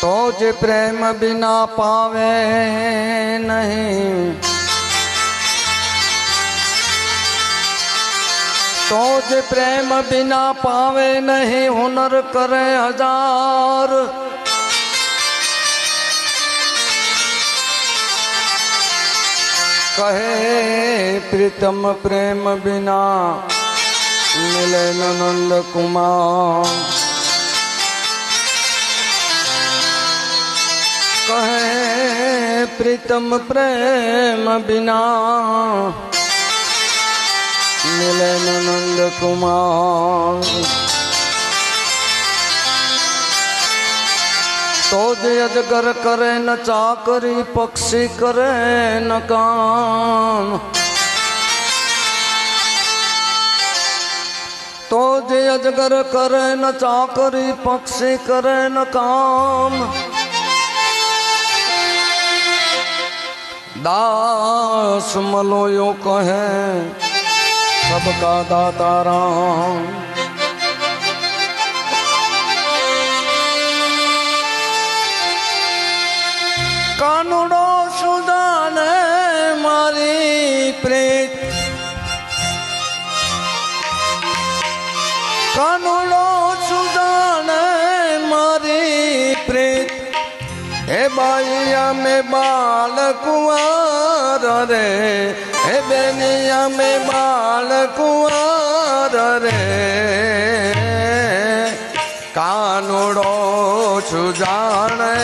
તો જે પ્રેમ બિના પાવે નહીં. તો જે પ્રેમ બિના પાવે નહીં, હુનર કરે હજાર. કહે, પ્રીતમ પ્રેમ બિના, મિલે નંદ કુમાર. કહે પ્રીતમ પ્રેમ બિના મિલે નંદ કુમાર તો જ અજગર કરે ન ચાકરી પક્ષી કરે ન કામ તો જ અજગર કરે ન ચાકરી પક્ષી કરે ન કામ દાસ મલોયો કહે સબકા દાતા રામ કાનુડો સુદાને બાઈ અમે કુંવર રે. હે બેની અમે બાલ કુંવર રે. કાનુડો સુજાણે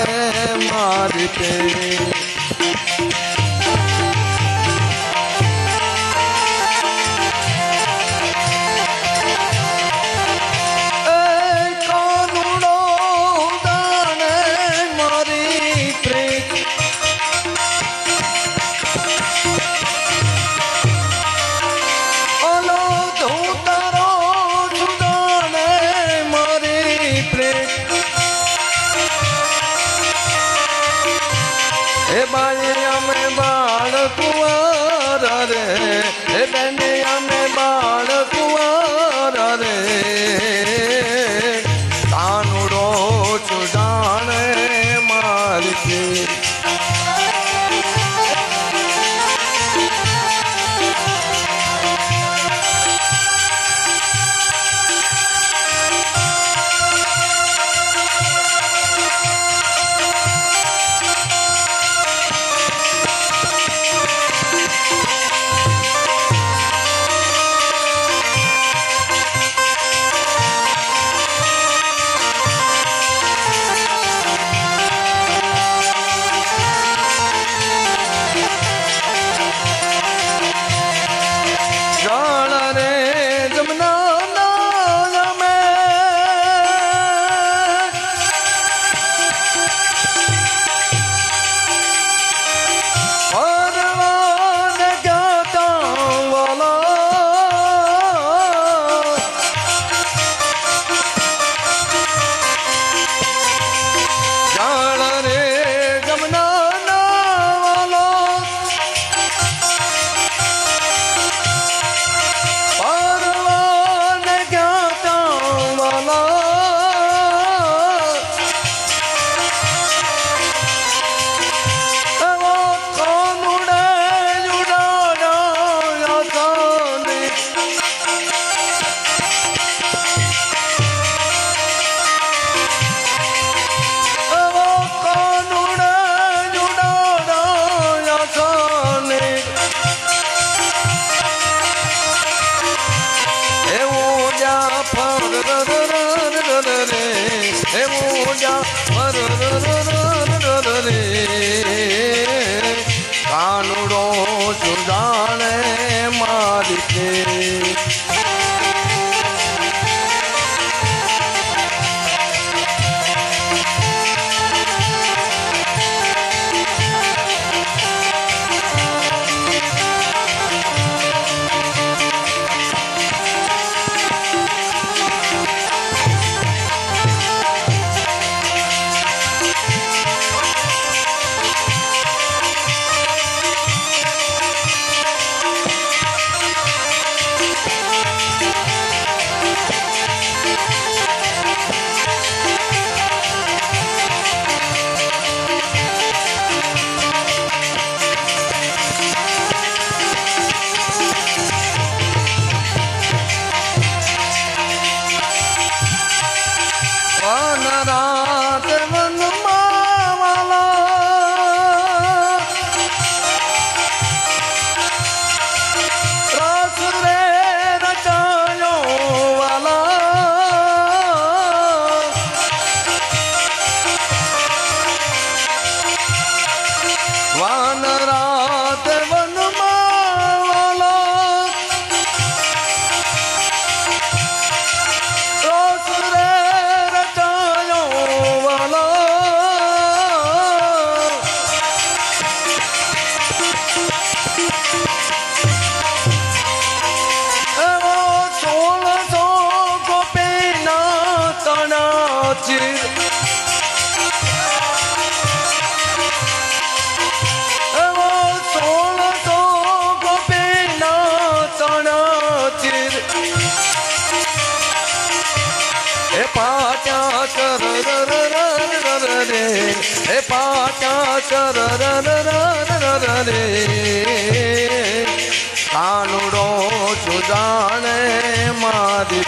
મારી પ્રીત અમે બાળ એવું જા ફર 사랑 હે પાટા ચર રે કાનુડો સુજાણે મારી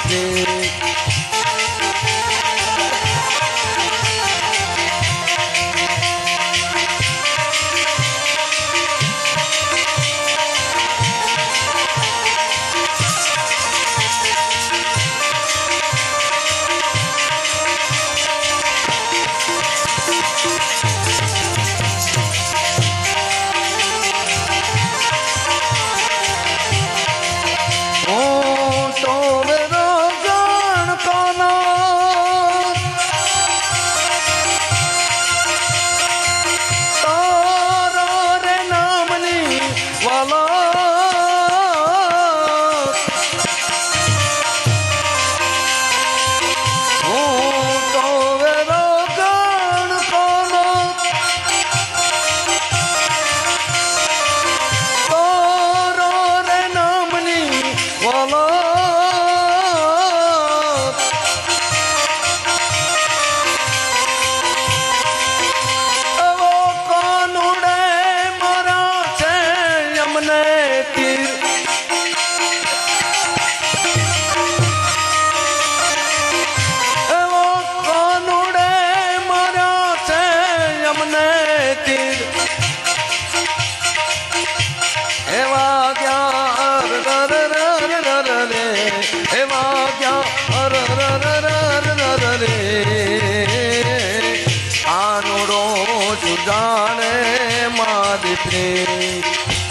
me pray.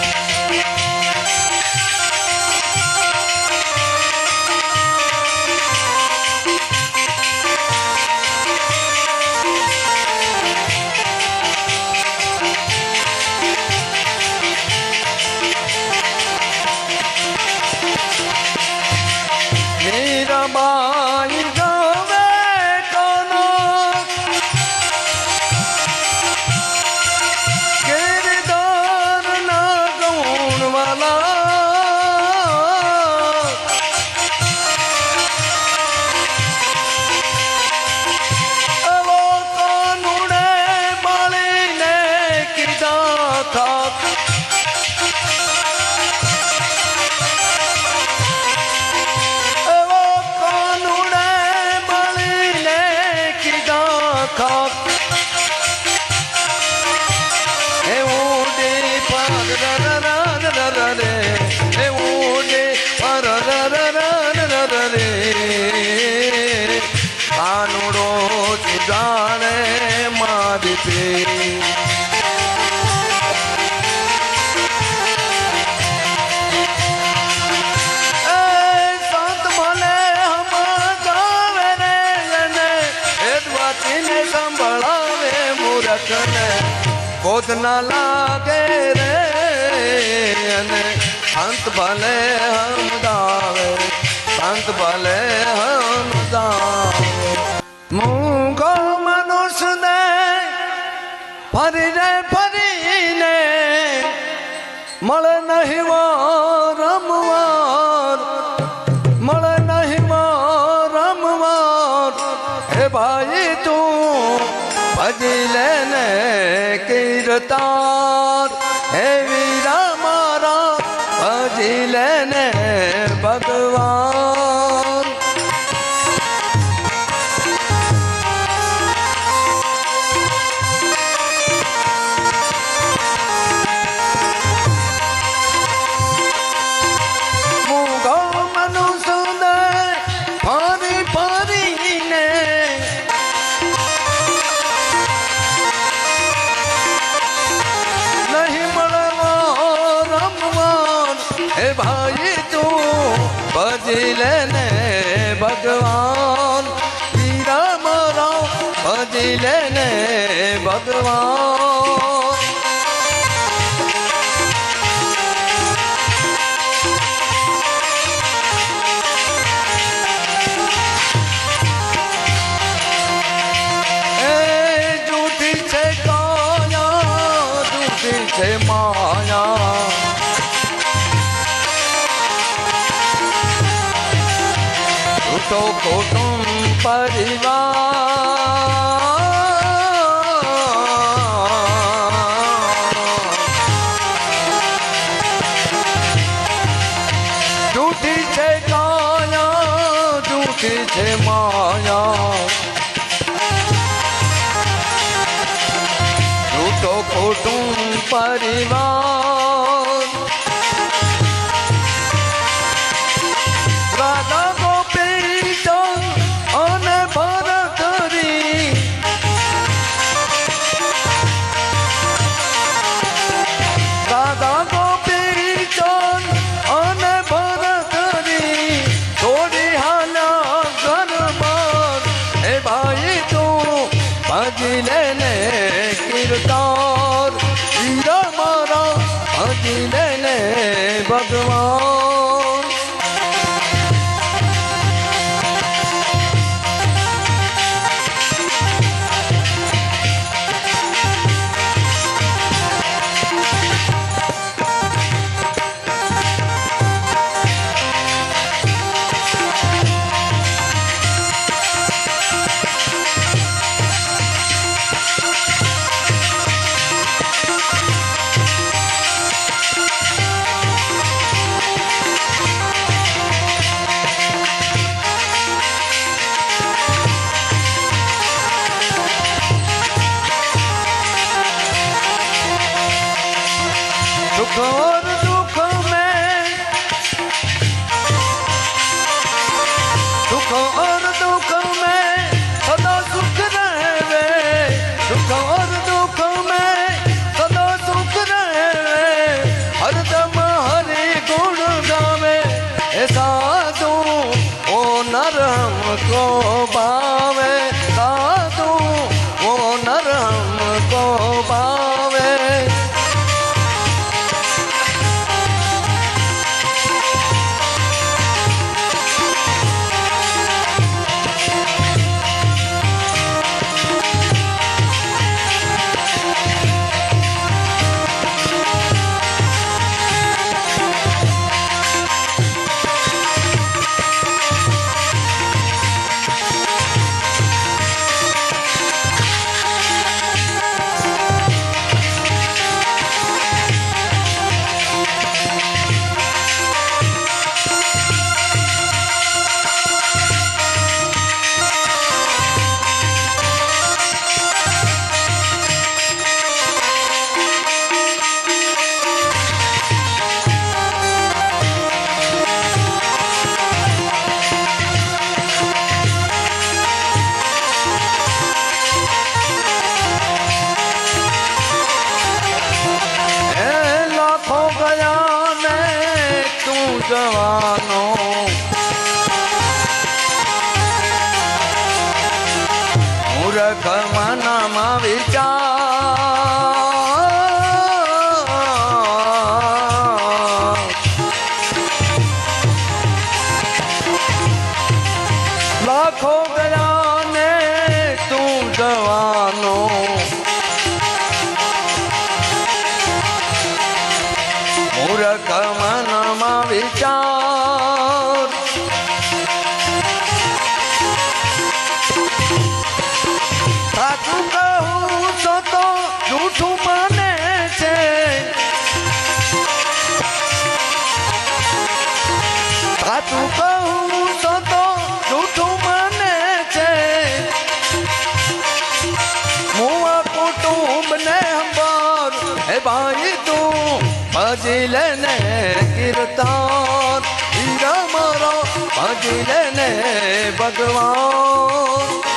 કાનુડો સુજાણે મારી સંભળાવે મૂરખને. કોદના લા ne pa છે માયા. તો કુટુંબ પરિવાર. તો ખોટું પરિવાર. ભગવાન Oh. સાચું કહું તો તો જૂઠું માને છે. સાચું કહું તો તો જૂઠું માને છે. હું આ કુટુંબને અંબર હે ભાઈ તું ભજલેને કીર્તન. હીરા ભગવાન.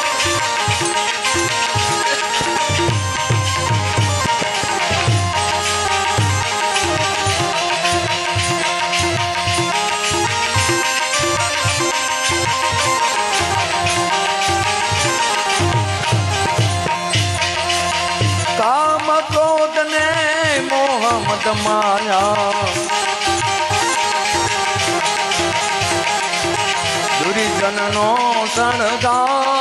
માયા. દુર્જનનો શણગાર.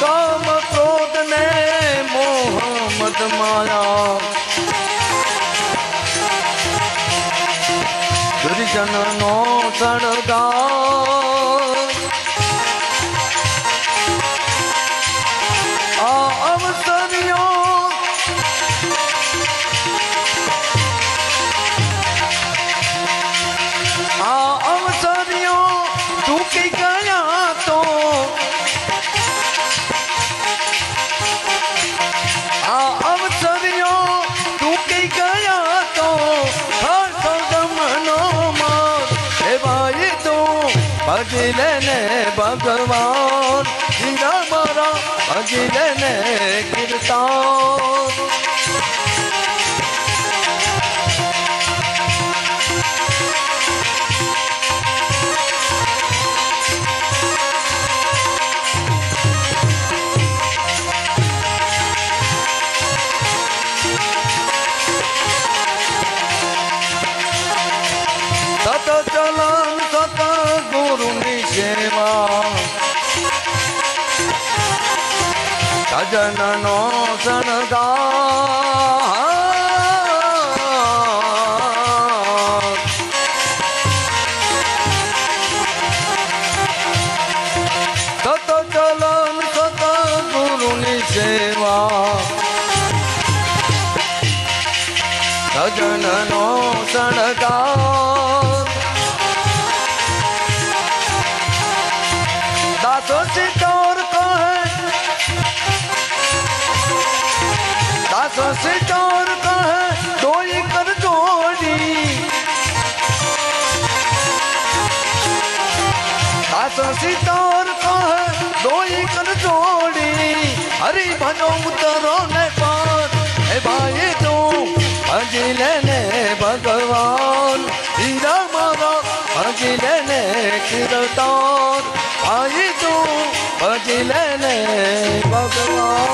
કામ ક્રોધને મોહમદ માયા. દુર્જનનો શણગાર. ભજી લેને ભગવાન જીરા મારા ભજી લેને કીર્તન. સજનનો શણગાર દાસો સિચોર કહે, દોઈ કર જોડી, હરી ભજો ઉતરો ને પાર. હે ભાઈ તું ભજી લેને ભગવાન, હીરા મારા ભજી લેને કીર્તન ભાઈ તું ભજી લેને ભગવાન.